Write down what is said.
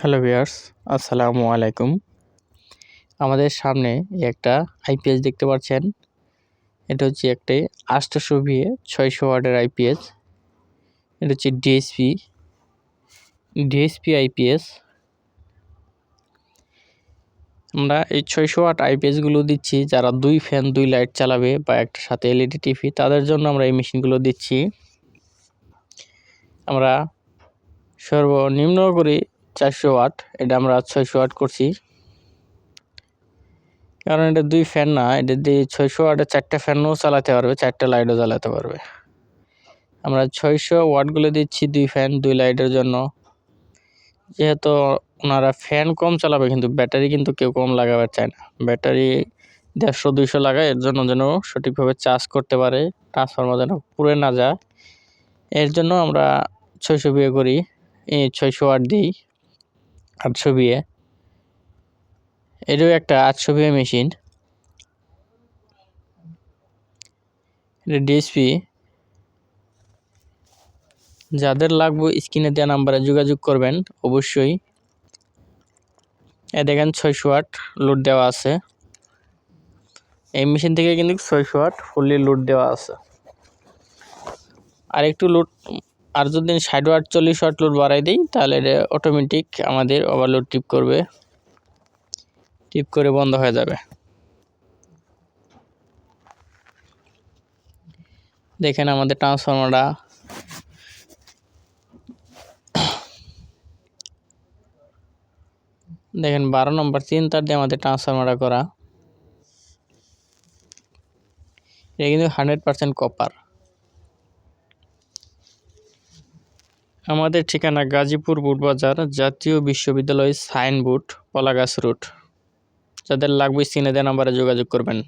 Hello viewers, আসসালামু আলাইকুম। আমাদের সামনে একটা আইপিএস দেখতে পাচ্ছেন। এটা হচ্ছে একটি আটশোশো ভিএ ছয়শো ওয়ার্ডের আইপিএস এটা হচ্ছে ডিএসপি ডিএসপি আইপিএস আমরা এই ছয়শো ওয়াট আইপিএসগুলো দিচ্ছি, যারা দুই ফ্যান, দুই লাইট চালাবে বা একটা সাথে এলইডি টিভি, তাদের জন্য আমরা এই মেশিনগুলো দিচ্ছি। আমরা সর্বনিম্ন করে চারশো ওয়াট এটা আমরা ছয়শো ওয়াট করছি। কারণ এটা দুই ফ্যান না, এটা দিয়ে ছয়শো ওয়াটে চারটা ফ্যানও চালাতে পারবে, চারটা লাইটও চালাতে পারবে। আমরা ছয়শো ওয়াটগুলো দিচ্ছি দুই ফ্যান দুই লাইটের জন্য। যেহেতু ওনারা ফ্যান কম চালাবে, কিন্তু ব্যাটারি কিন্তু কেউ কম লাগাবে, চায় না। ব্যাটারি দেড়শো দুইশো লাগায়, এর জন্য যেন সঠিকভাবে চার্জ করতে পারে ট্রান্সফর্মার যেন পুড়ে না যায়। এর জন্য আমরা ছয়শো বিয়ে করি ছয়শো ওয়াট দিই আটশো বিয়ে এটাও একটা আটশো বিয়ে মেশিন। এটা ডিএসপি। যাদের লাগবে স্ক্রিনে দেওয়া নাম্বারে যোগাযোগ করবেন, অবশ্যই। এ দেখেন ছয়শো ওয়াট লোড দেওয়া আছে। এই মেশিন থেকে কিন্তু ছয়শো ওয়াট ফুললি লোড দেওয়া আছে। আর একটু লোড আর যদি ষাট ওয়াট চল্লিশ ওয়াট লোড বাড়াই দিই, তাহলে এটা অটোমেটিক আমাদের ওভারলোড টিপ করবে। টিপ করে বন্ধ হয়ে যাবে। দেখেন আমাদের ট্রান্সফর্মারটা দেখেন বারো নম্বর তিন তার দিয়ে আমাদের ট্রান্সফর্মারটা করা। এটা কিন্তু হান্ড্রেড পারসেন্ট কপার আমাদের ঠিকানা গাজীপুর বুটবাজার জাতীয় বিশ্ববিদ্যালয় সাইনবোর্ড, পলাগাছ রুট যাদের লাগবে দেওয়া নাম্বারে যোগাযোগ করবেন।